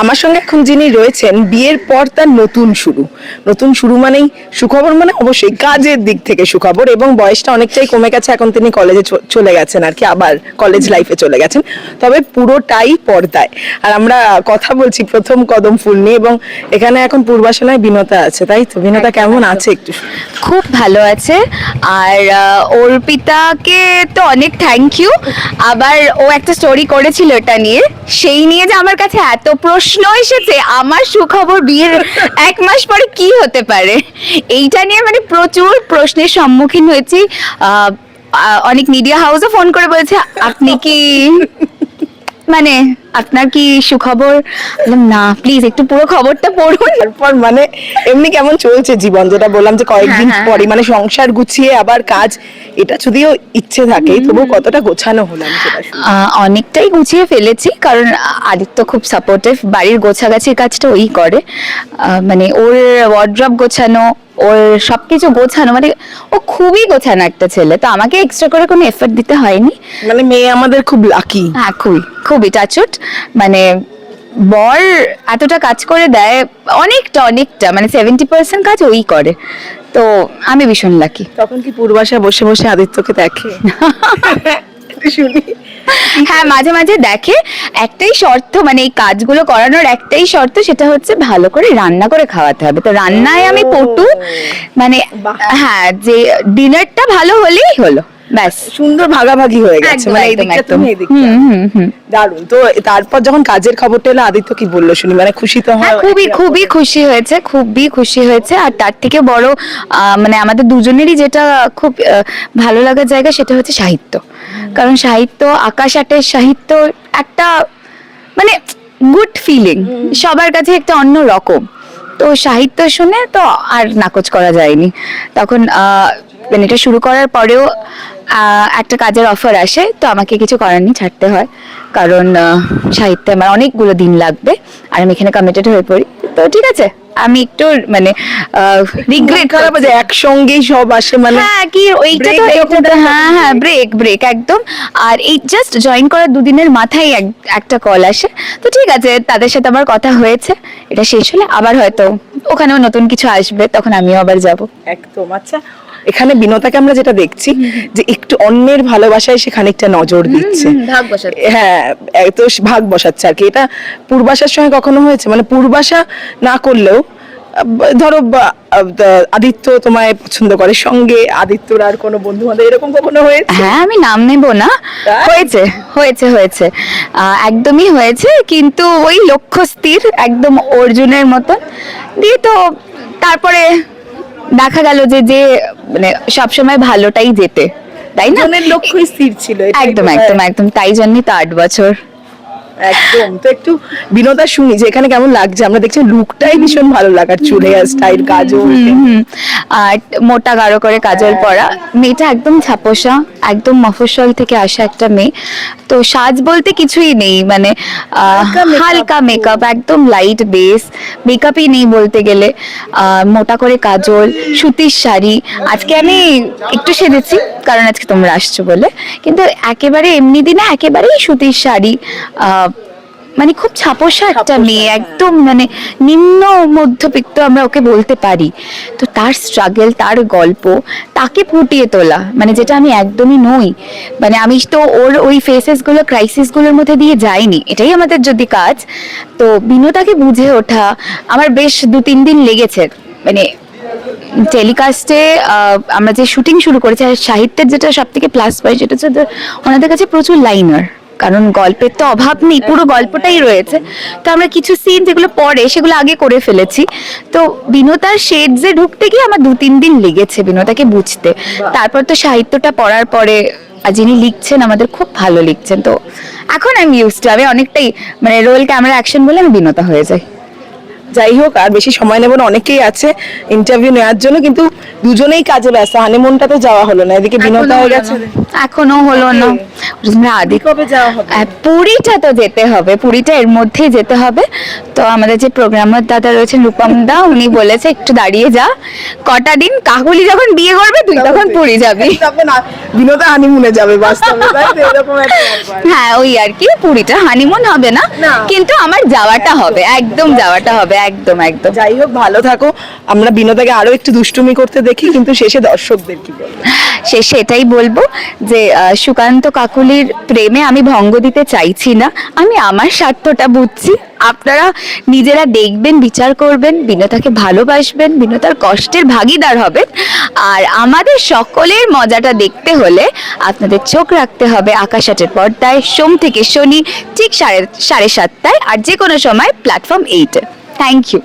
আমার সঙ্গে এখন যিনি রয়েছেন বিয়ের পর তার নতুন শুরু। নতুন শুরু মানেই সুখবর মানে অবশ্যই কাজের দিক থেকে সুখবর এবং বয়সটা অনেকটাই কমে গেছে এখন তিনি কলেজে চলে গেছেন আর কি আবার কলেজ লাইফে চলে গেছেন। তবে পুরোটাই পর্দায়। আর আমরা কথা বলছি প্রথম কদম ফুল নিয়ে এবং এখানে এখন পূর্বাসনায় বিনতা আছে তাই তো? বিনতা কেমন আছে একটু? খুব ভালো আছে। আর অর্পিতাকে তো অনেক থ্যাংক ইউ আবার ও একটা স্টোরি করেছিল এটা নিয়ে। সেই নিয়ে যে আমার কাছে এত প্রশ্ন এসেছে, আমার সুখবর বিয়ের এক মাস পরে কি হতে পারে? এইটা নিয়ে মানে প্রচুর প্রশ্নের সম্মুখীন হয়েছি। অনেক মিডিয়া হাউসও ফোন করে বলেছে, আপনি কি মানে আপনার কি সুখবর? না প্লিজ একটু পুরো খবরটা পড়ুন। তারপর মানে এমনি কেমন চলছে জীবন? যেটা বললাম যে কয়েকদিন হ্যাঁ, হ্যাঁ, পরে মানে সংসার গুছিয়ে আবার কাজ এটা যদিও ইচ্ছে থাকে তবু কতটা গোছানো হলাম অনেকটাই গুছিয়ে ফেলেছি কারণ আদিত্য খুব সাপোর্টিভ বাড়ির গোছাগাছির কাজটা ওই করে। মানে ওর ওয়ার্ড্রপ গোছানো ওর সবকিছু গোছানো মানে ও খুবই গোছানো একটা ছেলে তো আমাকে এক্সট্রা করে কোনো এফর্ট দিতে হয়নি। মানে মেয়ে আমাদের খুব লাকি হ্যাঁ খুবই খুবই টাচুট। মানে বর এতটা কাজ করে দেয় অনেকটা অনেকটা মানে সেভেন্টি পার্সেন্ট কাজ ওই করে। তো আমি ভীষণ লাকি তখন কি পূর্বাশা বসে বসে আদিত্যকে দেখে? শুনি। হ্যাঁ মাঝে মাঝে দেখে একটাই শর্ত মানে এই কাজগুলো করানোর একটাই শর্ত সেটা হচ্ছে ভালো করে রান্না করে খাওয়াতে হবে। তো রান্নায় আমি পটু মানে হ্যাঁ যে ডিনারটা ভালো হলেই হলো। ব্যাস। সুন্দর ভাগাভাগি হয়ে গেছে মানে। তুমি। দারুণ। তো তারপর যখন কাজের খবরটা এলো আদিত্য কি বলল শুনি? মানে খুশি তো হ্যাঁ হয় খুবই খুবই খুশি হয়েছে খুবই খুশি হয়েছে। আর তার থেকে বড় মানে আমাদের দুজনেরই যেটা খুব ভালো লাগার জায়গা সেটা হচ্ছে সাহিত্য। কারণ সাহিত্য আকাশ আটের সাহিত্য একটা মানে গুড ফিলিং। সবার কাছে একটা অন্য রকম। তো সাহিত্য শুনে তো আর নাকচ করা যায়নি। তখন আহ, মানে এটা শুরু করার পরেও একটা কাজের অফার আসে, তো আমাকে কিছু করার নেই, ছাড়তে হয়। কারণ সাহিত্যে আমার অনেকগুলো দিন লাগবে, আর আমি এখানে কমিটেড হয়ে পড়ি। তো ঠিক আছে। আমি একটু মানে রিগ্রেট খারাপ যে একসঙ্গেই সব আসে মানে হ্যাঁ কি ওইটা তো তো হ্যাঁ হ্যাঁ ব্রেক ব্রেক একদম। আর এই জাস্ট জয়েন করার দুদিনের মাথায় এক- একটা কল আসে। তো ঠিক আছে তাদের সাথে আমার কথা হয়েছে এটা শেষ হলে আবার হয়তো ওখানেও নতুন কিছু আসবে তখন আমিও আবার যাব। একদম আচ্ছা। এখানে বিনতাকে আমরা যেটা দেখছি যে একটু অন্যের ভালোবাসায় সে খানিকটা নজর দিচ্ছে। হ্যাঁ তো ভাগ বসাচ্ছে আর কি। এটা পূর্বাশার সঙ্গে কখনো হয়েছে? মানে পূর্বাশা না করলেও ধরো আদিত্য তোমায় পছন্দ করে সঙ্গে আদিত্যর আর কোনো বন্ধু বান্ধব এরকম কখনো হয়েছে? হ্যাঁ আমি নাম নেব না। হয়েছে হয়েছে হয়েছে। আহ, একদমই হয়েছে কিন্তু ওই লক্ষ্য স্থির একদম অর্জুনের মতন। দিয়ে তো তারপরে দেখা গেল যে যে মানে সবসময় ভালোটাই যেতে তাই না? মনের লক্ষ্যই স্থির ছিল একদম একদম একদম তাই জন্যই তো আট বছর। একদম। তো একটু বিনোদা শুনি যে এখানে কেমন লাগছে? আমরা দেখছি লুকটাই ভীষণ ভালো লাগার চুলে স্টাইল কাজও হুম, হুম। আর মোটা গাঢ় করে কাজল পরা। মেয়েটা একদম ছাপোষা একদম মফস্বল থেকে আসা একটা মেয়ে। তো সাজ বলতে কিছুই নেই মানে হালকা মেকআপ একদম লাইট বেস মেকআপই নেই বলতে গেলে। মোটা করে কাজল সুতির শাড়ি। আজকে আমি একটু সেজেছি কারণ আজকে তোমরা আসছো বলে। কিন্তু একেবারে এমনি দিনে একেবারেই সুতির শাড়ি আহ, মানে খুব ছাপোষা একটা মেয়ে হ্যাঁ। একদম মানে নিম্ন মধ্যবিত্ত আমরা ওকে বলতে পারি। তো তার স্ট্রাগল তার গল্প তাকে ফুটিয়ে তোলা মানে যেটা আমি একদমই নই। মানে আমি তো ওর ওই ফেসেসগুলো ক্রাইসিসগুলোর মধ্যে দিয়ে যাইনি এটাই আমাদের যদি কাজ। তো বিনোদাকে বুঝে ওঠা আমার বেশ দু তিন দিন লেগেছে। মানে টেলিকাস্টে আমরা যে শুটিং শুরু করেছি আর সাহিত্যের যেটা সব থেকে প্লাস পয়েন্ট সেটা হচ্ছে ওনাদের কাছে প্রচুর লাইনার কারণ গল্পের তো অভাব নেই, পুরো গল্পটাই রয়েছে। তো আমরা কিছু সিন যেগুলো পরে সেগুলো আগে করে ফেলেছি। তো বিনোতার শেডসে ঢুকতে গিয়ে আমার দু তিন দিন লেগেছে বিনোতাকে বুঝতে। তারপর তো সাহিত্যটা পড়ার পরে যিনি লিখছেন, আমাদের খুব ভালো লিখছেন। তো এখন আমি ইউজ টু আমি অনেকটাই মানে রোল ক্যামেরা অ্যাকশন বলে আমি বিনোতা হয়ে যাই। যাই হোক আর বেশি সময় নেব না অনেকেই আছে ইন্টারভিউ নেওয়ার জন্য কিন্তু দুজনেই কাজে ব্যস্ত হানিমুনটা তো যাওয়া হলো না এদিকে বিনোদা হয়ে গেছে। এখনও হলো না। আদি কবে যাওয়া হবে? পুরীটা তো যেতে হবে পুরীটা এর মধ্যেই যেতে হবে। তো আমাদের যে প্রোগ্রামার দাদা রয়েছেন রূপম দা উনি বলেছে একটু দাঁড়িয়ে যা। কটা দিন? কাকুলি যখন বিয়ে করবে তুই তখন পুরী যাবি। বিনোদা হানিমুনে যাবে বাস্তবে। হ্যাঁ ওই আর কি। পুরীটা হানিমুন হবে না। কিন্তু আমার যাওয়াটা হবে একদম যাওয়াটা হবে একদম একদম। যাই হোক ভালো থাকো। আমরা বিনোদাকে আরও একটু দুষ্টুমি করতে দেখি কিন্তু শেষে দর্শকদের কি বলব? শেষে এটাই বলব যে সুকান্ত কাকুলির প্রেমে আমি ভঙ্গ দিতে চাইছি না আমি আমার স্বার্থটা বুঝছি। আপনারা নিজেরা দেখবেন, বিচার করবেন বিনতাকে ভালোবাসবেন বিনতার কষ্টের ভাগিদার হবেন। আর আমাদের সকলের মজাটা দেখতে হলে আপনাদের চোখ রাখতে হবে আকাশাটের পর্দায়, সোম থেকে শনি ঠিক সাড়ে সাড়ে সাতটায় আর যে কোনো সময় প্ল্যাটফর্ম এইটে। Thank you